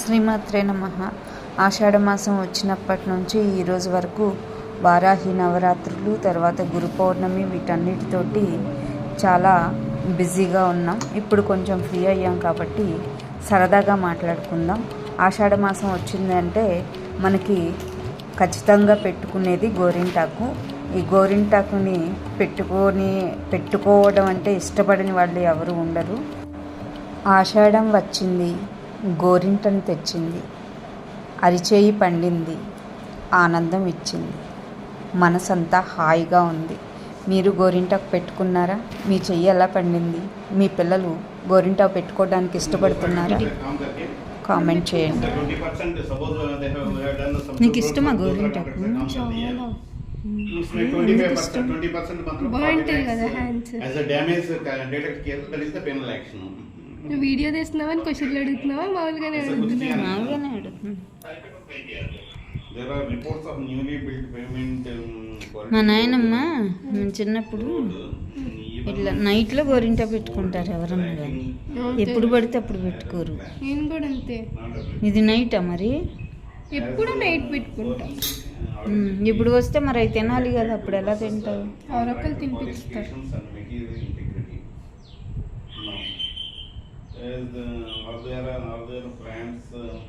శ్రీమాత్రే నమ. ఆషాఢమాసం వచ్చినప్పటి నుంచి ఈరోజు వరకు వారాహి నవరాత్రులు తర్వాత గురు పౌర్ణమి వీటన్నిటితోటి చాలా బిజీగా ఉన్నాం. ఇప్పుడు కొంచెం ఫ్రీ అయ్యాం కాబట్టి సరదాగా మాట్లాడుకుందాం. ఆషాఢమాసం వచ్చిందంటే మనకి ఖచ్చితంగా పెట్టుకునేది గోరింటాకు. ఈ గోరింటాకుని పెట్టుకొని పెట్టుకోవడం అంటే ఇష్టపడని వాళ్ళు ఎవరు ఉండరు. ఆషాఢం వచ్చింది. గోరింటను తెచ్చింది. అరిచేయి పండింది. ఆనందం ఇచ్చింది. మనసంతా హాయిగా ఉంది. మీరు గోరింటాకు పెట్టుకున్నారా? మీ చెయ్యి ఎలా పండింది? మీ పిల్లలు గోరింటాకు పెట్టుకోవడానికి ఇష్టపడుతున్నారా? కామెంట్ చేయండి. నీకు ఇష్టమా గోరింటాకు బాగుంటాయి కదా హ్యాండ్స్. నువ్వు వీడియో తీస్తున్నావా అని క్వశ్చన్లు అడుగుతున్నావా? మామూలుగానే అడుగుతున్నావా? పేమెంట్ మా నాయనమ్మ మేము చిన్నప్పుడు ఇట్లా నైట్లో గోరింటా పెట్టుకుంటారు ఎవరన్నా కానీ ఎప్పుడు పడితే అప్పుడు పెట్టుకోరు. నేను కూడా అంతే. ఇది నైటా మరి? ఎప్పుడు నైట్ పెట్టుకుంటా. ఇప్పుడు వస్తే మరి అవి తినాలి కదా అప్పుడు ఎలా తింటావు? ఆరొక్కలు తినిపిస్తారు. with uh, there, all their, all friends. Uh, um,